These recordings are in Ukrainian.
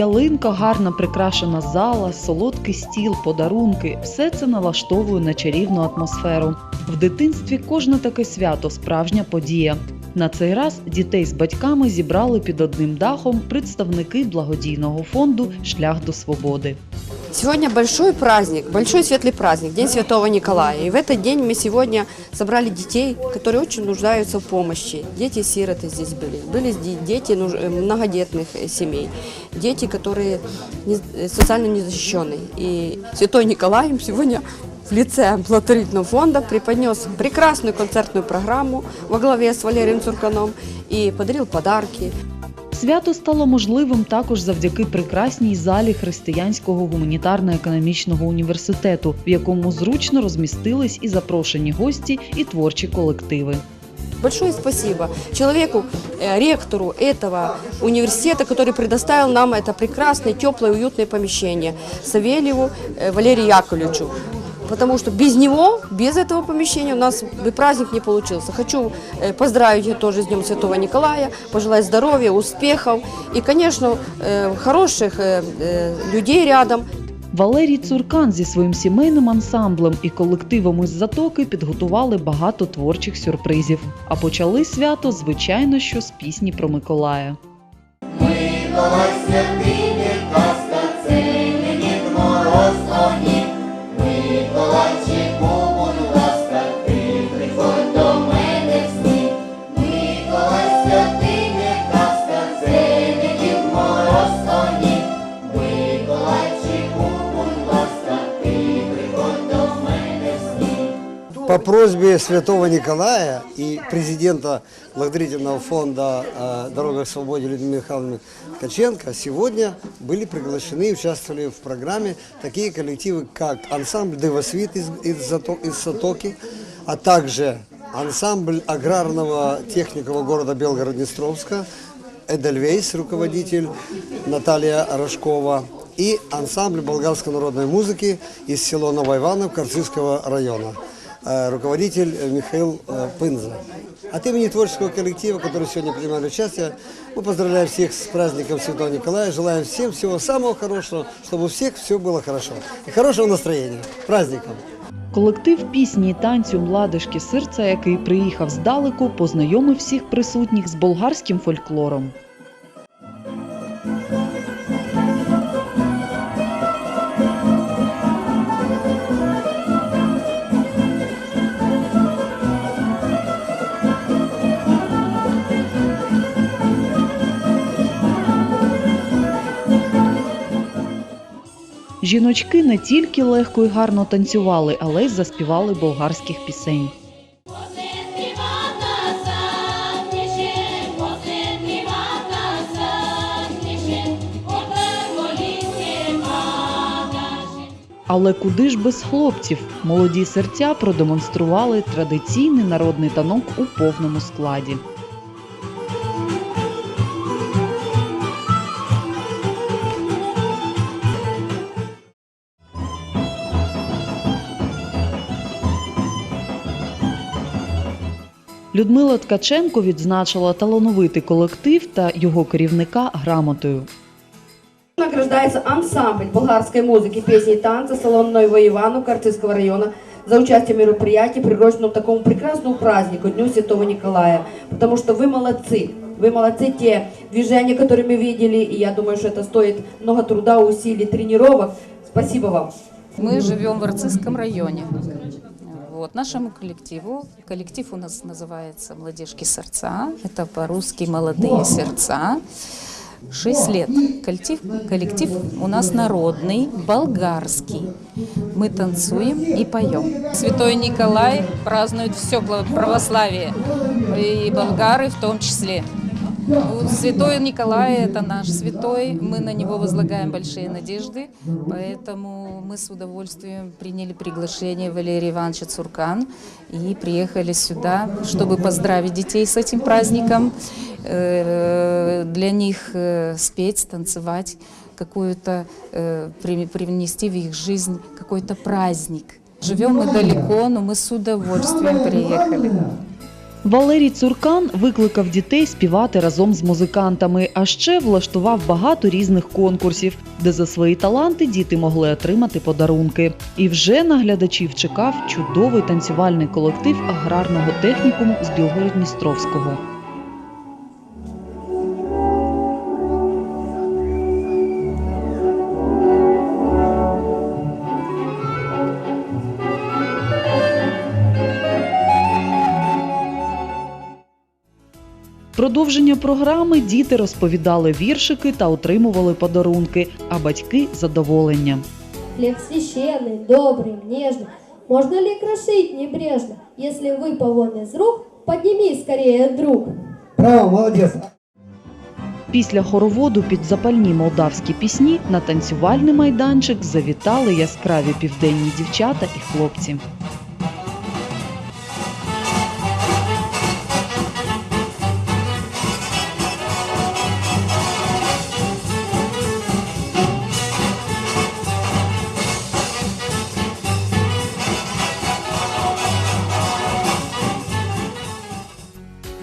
Ялинка, гарно прикрашена зала, солодкий стіл, подарунки все це налаштовує на чарівну атмосферу. В дитинстві кожне таке свято справжня подія. На цей раз дітей з батьками зібрали під одним дахом представники благодійного фонду Шлях до свободи. Сегодня большой праздник, большой светлый праздник, День Святого Николая. И в этот день мы сегодня собрали детей, которые очень нуждаются в помощи. Дети-сироты здесь были. Были де- дети нуж- э, многодетных э, семей, дети, которые не- э, социально незащищенные. И Святой Николай им сегодня в лице благотворительного фонда преподнес прекрасную концертную программу во главе с Валерием Цурканом и подарил подарки. Свято стало можливим також завдяки прекрасній залі Християнського гуманітарно-економічного університету, в якому зручно розмістились і запрошені гості, і творчі колективи. Большое спасибо человеку, э, ректору этого университета, который предоставил нам это прекрасное, теплое, уютное помещение, Савельеву э, Валерию Яковлевичу. Потому что без него, без этого помещения у нас бы праздник не получился. Хочу э, поздравить ее тоже с Днем Святого Николая, пожелать здоровья, успехов и, конечно, э, хороших э, э, людей рядом, Валерій Цуркан зі своїм сімейним ансамблем і колективом із затоки підготували багато творчих сюрпризів. А почали свято, звичайно, що з пісні про Миколая. Миколай святий По просьбе святого Николая и президента благотворительного фонда э, «Дорога к свободе» Людмилы Михайловны Ткаченко сегодня были приглашены и участвовали в программе такие коллективы, как ансамбль «Девосвит» из, из, из Сатоки, а также ансамбль аграрного техникового города Белгород-Днестровска, Эдельвейс, руководитель Наталья Рожкова, и ансамбль болгарской народной музыки из села Новоиванов Карцизского района, руководитель э, Михаил э, Пынза. От имени творческого коллектива, который сегодня принимали участие, мы поздравляем всех с праздником Святого Николая, желаем всем всего самого хорошего, чтобы у всех все было хорошо. И хорошего настроения. Праздником! Колектив пісні і танцю Младишки серця, який приїхав здалеку, познайомив всіх присутніх з болгарським фольклором. Жіночки не тільки легко і гарно танцювали, але й заспівали болгарських пісень. Але куди ж без хлопців? Молоді серця продемонстрували традиційний народний танок у повному складі. Людмила Ткаченко відзначила талановитий колектив та його керівника грамотою. Награждается ансамбль болгарской музыки, песни и танца салон Нового Ивана Карцизского района за участие в мероприятии, приуроченном такому прекрасному празднику, Дню Святого Николая. Потому что вы молодцы. Вы молодцы те движения, которые мы видели, и я думаю, что это стоит много труда, усилий, тренировок. Спасибо вам. Мы живем в Арцизском районе. Вот, нашему коллективу, коллектив у нас называется «Молодежки сердца», это по-русски «Молодые сердца». Шесть лет. Коллектив, коллектив у нас народный, болгарский. Мы танцуем и поем. Святой Николай празднует все православие, и болгары в том числе. Ну, Святой Николай – это наш святой, мы на него возлагаем большие надежды, поэтому мы с удовольствием приняли приглашение Валерия Ивановича Цуркан и приехали сюда, чтобы поздравить детей с этим праздником, э, для них э, спеть, танцевать, какую-то э, при- привнести в их жизнь какой-то праздник. Живем мы далеко, но мы с удовольствием приехали. Валерій Цуркан викликав дітей співати разом з музикантами, а ще влаштував багато різних конкурсів, де за свої таланти діти могли отримати подарунки. І вже на глядачів чекав чудовий танцювальний колектив аграрного технікуму з Білгород-Дністровського. Продовження програми діти розповідали віршики та отримували подарунки, а батьки задоволення. Хлеб священный, добрый, нежный. Можно ли крошить небрежно? Если выпал он из рук, подними скорее, друг. Браво, молодец. Після хороводу під запальні молдавські пісні на танцювальний майданчик завітали яскраві південні дівчата і хлопці.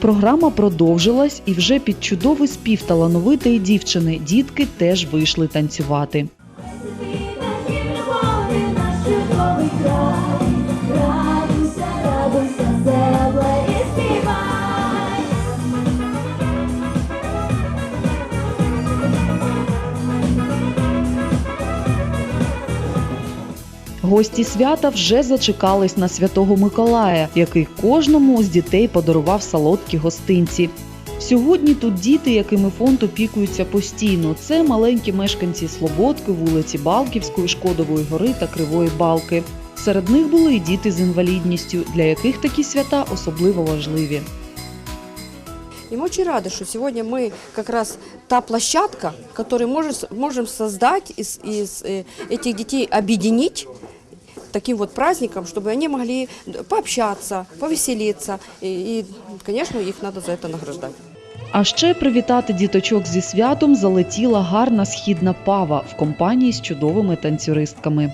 Програма продовжилась, і вже під чудовий спів талановитої дівчини дітки теж вийшли танцювати. Гості свята вже зачекались на святого Миколая, який кожному з дітей подарував солодкі гостинці. Сьогодні тут діти, якими фонд опікується постійно. Це маленькі мешканці Слободки, вулиці Балківської, Шкодової гори та Кривої Балки. Серед них були і діти з інвалідністю, для яких такі свята особливо важливі. И мы очень рады, что сегодня мы как раз та площадка, которую можем, можем создать из, из э, этих детей, объединить таким вот праздником, чтобы они могли пообщаться, повеселиться. И, и, конечно, их надо за это награждать. А ще привітати діточок зі святом залетіла гарна східна пава в компанії з чудовими танцюристками.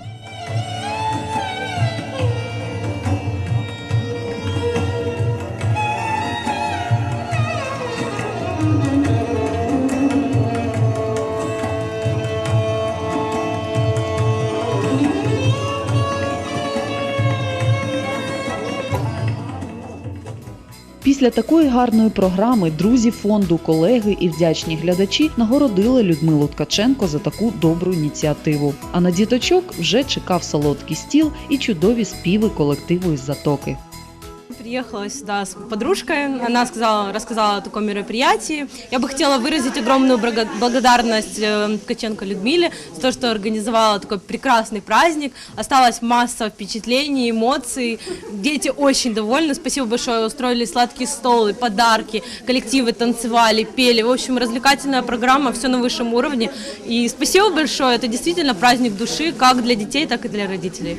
Після такої гарної програми друзі фонду, колеги і вдячні глядачі нагородили Людмилу Ткаченко за таку добру ініціативу. А на діточок вже чекав солодкий стіл і чудові співи колективу із затоки. Приехала сюда с подружкой, она сказала, рассказала о таком мероприятии. Я бы хотела выразить огромную брага- благодарность э, Ткаченко Людмиле за то, что организовала такой прекрасный праздник. Осталась масса впечатлений, эмоций. Дети очень довольны. Спасибо большое. Устроили сладкие столы, подарки, коллективы танцевали, пели. В общем, развлекательная программа, все на высшем уровне. И спасибо большое. Это действительно праздник души, как для детей, так и для родителей.